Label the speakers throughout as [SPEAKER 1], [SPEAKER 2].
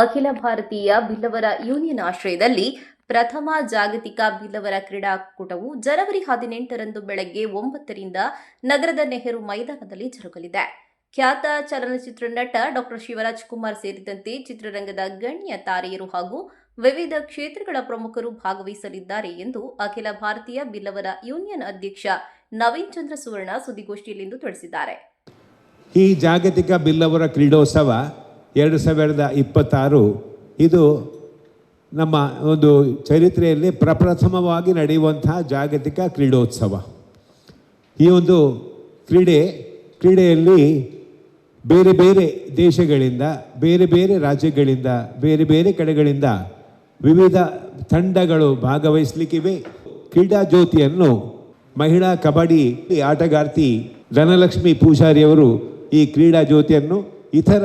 [SPEAKER 1] ಅಖಿಲ ಭಾರತೀಯ ಬಿಲ್ಲವರ ಯೂನಿಯನ್ ಆಶ್ರಯದಲ್ಲಿ ಪ್ರಥಮ ಜಾಗತಿಕ ಬಿಲ್ಲವರ ಕ್ರೀಡಾಕೂಟವು ಜನವರಿ ಹದಿನೆಂಟರಂದು ಬೆಳಗ್ಗೆ ಒಂಬತ್ತರಿಂದ ನಗರದ ನೆಹರು ಮೈದಾನದಲ್ಲಿ ಜರುಗಲಿದೆ. ಖ್ಯಾತ ಚಲನಚಿತ್ರ ನಟ ಡಾಕ್ಟರ್ ಶಿವರಾಜ್ ಕುಮಾರ್ ಸೇರಿದಂತೆ ಚಿತ್ರರಂಗದ ಗಣ್ಯ ತಾರೆಯರು ಹಾಗೂ ವಿವಿಧ ಕ್ಷೇತ್ರಗಳ ಪ್ರಮುಖರು ಭಾಗವಹಿಸಲಿದ್ದಾರೆ ಎಂದು ಅಖಿಲ ಭಾರತೀಯ ಬಿಲ್ಲವರ ಯೂನಿಯನ್ ಅಧ್ಯಕ್ಷ ನವೀನ್ ಚಂದ್ರ ಸುವರ್ಣ ಸುದ್ದಿಗೋಷ್ಠಿಯಲ್ಲಿಂದು ತಿಳಿಸಿದ್ದಾರೆ.
[SPEAKER 2] ಈ ಜಾಗತಿಕ ಬಿಲ್ಲವರ ಕ್ರೀಡೋತ್ಸವ ಎರಡು ಸಾವಿರದ ಇಪ್ಪತ್ತಾರು ಇದು ನಮ್ಮ ಒಂದು ಚರಿತ್ರೆಯಲ್ಲಿ ಪ್ರಪ್ರಥಮವಾಗಿ ನಡೆಯುವಂತಹ ಜಾಗತಿಕ ಕ್ರೀಡೋತ್ಸವ. ಈ ಒಂದು ಕ್ರೀಡೆ, ಕ್ರೀಡೆಯಲ್ಲಿ ಬೇರೆ ಬೇರೆ ದೇಶಗಳಿಂದ, ಬೇರೆ ಬೇರೆ ರಾಜ್ಯಗಳಿಂದ, ಬೇರೆ ಬೇರೆ ಕಡೆಗಳಿಂದ ವಿವಿಧ ತಂಡಗಳು ಭಾಗವಹಿಸಲಿಕ್ಕಿವೆ. ಕ್ರೀಡಾ ಜ್ಯೋತಿಯನ್ನು ಮಹಿಳಾ ಕಬಡ್ಡಿ ಆಟಗಾರ್ತಿ ಧನಲಕ್ಷ್ಮಿ ಪೂಜಾರಿಯವರು ಈ ಕ್ರೀಡಾ ಜ್ಯೋತಿಯನ್ನು ಇತರ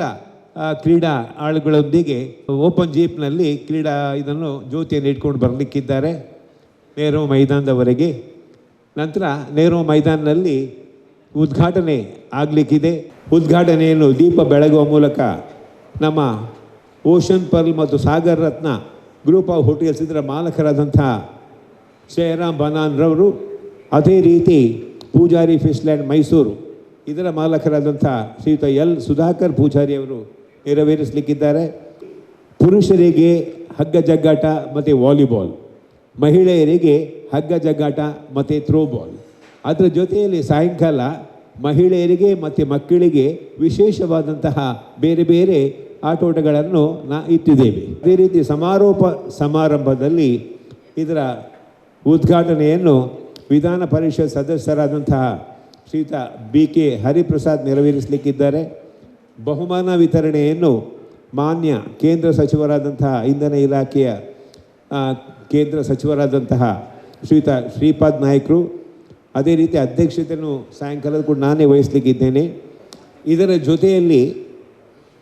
[SPEAKER 2] ಕ್ರೀಡಾ ಆಳುಗಳೊಂದಿಗೆ ಓಪನ್ ಜೀಪ್ನಲ್ಲಿ ಕ್ರೀಡಾ ಇದನ್ನು ಜ್ಯೋತಿಯನ್ನು ಇಟ್ಕೊಂಡು ಬರಲಿಕ್ಕಿದ್ದಾರೆ. ನೆಹರು ಮೈದಾನದವರೆಗೆ. ನಂತರ ನೆಹರು ಮೈದಾನದಲ್ಲಿ ಉದ್ಘಾಟನೆ ಆಗಲಿಕ್ಕಿದೆ. ಉದ್ಘಾಟನೆಯನ್ನು ದೀಪ ಬೆಳಗುವ ಮೂಲಕ ನಮ್ಮ ಓಷನ್ ಪರ್ಲ್ ಮತ್ತು Sagar Ratna group of hotels ಇದರ ಮಾಲಕರಾದಂಥ ಜಯರಾಮ್ ಬನಾನ್ರವರು, ಅದೇ ರೀತಿ ಪೂಜಾರಿ ಫಿಶ್ಲ್ಯಾಂಡ್ ಮೈಸೂರು, ಇದರ ಮಾಲಕರಾದಂಥ ಶ್ರೀಯುತ ಎಲ್ ಸುಧಾಕರ್ ಪೂಜಾರಿಯವರು ನೆರವೇರಿಸಲಿಕ್ಕಿದ್ದಾರೆ. ಪುರುಷರಿಗೆ ಹಗ್ಗ ಜಗ್ಗಾಟ ಮತ್ತು ವಾಲಿಬಾಲ್, ಮಹಿಳೆಯರಿಗೆ ಹಗ್ಗ ಜಗ್ಗಾಟ ಮತ್ತು ಥ್ರೋಬಾಲ್. ಅದರ ಜೊತೆಯಲ್ಲಿ ಸಾಯಂಕಾಲ ಮಹಿಳೆಯರಿಗೆ ಮತ್ತು ಮಕ್ಕಳಿಗೆ ವಿಶೇಷವಾದಂತಹ ಬೇರೆ ಬೇರೆ ಆಟೋಟಗಳನ್ನು ನಾ ಇಟ್ಟಿದ್ದೇವೆ. ಅದೇ ರೀತಿ ಸಮಾರೋಪ ಸಮಾರಂಭದಲ್ಲಿ ಇದರ ಉದ್ಘಾಟನೆಯನ್ನು ವಿಧಾನ ಪರಿಷತ್ ಸದಸ್ಯರಾದಂತಹ ಶ್ರೀತ ಬಿ ಕೆ ಹರಿಪ್ರಸಾದ್ ನೆರವೇರಿಸಲಿಕ್ಕಿದ್ದಾರೆ. ಬಹುಮಾನ ವಿತರಣೆಯನ್ನು ಮಾನ್ಯ ಕೇಂದ್ರ ಸಚಿವರಾದಂತಹ ಇಂಧನ ಇಲಾಖೆಯ ಕೇಂದ್ರ ಸಚಿವರಾದಂತಹ ಶ್ರೀತ, ಶ್ರೀಪಾದ್ ನಾಯ್ಕರು, ಅದೇ ರೀತಿ ಅಧ್ಯಕ್ಷತೆಯನ್ನು ಸಾಯಂಕಾಲದ ಕೂಡ ನಾನೇ ವಹಿಸಲಿಕ್ಕಿದ್ದೇನೆ. ಇದರ ಜೊತೆಯಲ್ಲಿ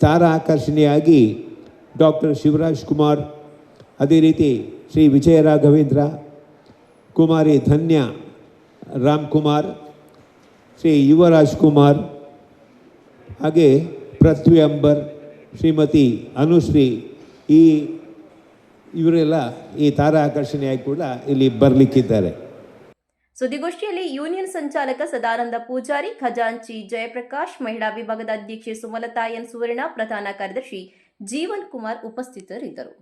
[SPEAKER 2] ತಾರಾ ಆಕರ್ಷಣೆಯಾಗಿ ಡಾಕ್ಟರ್ ಶಿವರಾಜ್ ಕುಮಾರ್, ಅದೇ ರೀತಿ ಶ್ರೀ ವಿಜಯ ರಾಘವೇಂದ್ರ, ಕುಮಾರಿ ಧನ್ಯ ರಾಮ್ ಕುಮಾರ್, ಶ್ರೀ ಯುವರಾಜ್ ಕುಮಾರ್, ಹಾಗೆ ಪೃಥ್ವಿ ಅಂಬರ್ ಶ್ರೀಮತಿ ಅನುಶ್ರೀ, ಈ ಇವರೆಲ್ಲ ಈ ತಾರಾ ಆಕರ್ಷಣೆಯಾಗಿ ಕೂಡ ಇಲ್ಲಿ ಬರಲಿಕ್ಕಿದ್ದಾರೆ.
[SPEAKER 1] ಸುದ್ದಿಗೋಷ್ಠಿಯಲ್ಲಿ ಯೂನಿಯನ್ ಸಂಚಾಲಕ ಸದಾನಂದ ಪೂಜಾರಿ, ಖಜಾಂಚಿ ಜಯಪ್ರಕಾಶ್, ಮಹಿಳಾ ವಿಭಾಗದ ಅಧ್ಯಕ್ಷೆ ಸುಮಲತಾ ಎನ್ ಸುವರ್ಣ, ಪ್ರಧಾನ ಕಾರ್ಯದರ್ಶಿ ಜೀವನ್ ಕುಮಾರ್ ಉಪಸ್ಥಿತರಿದ್ದರು.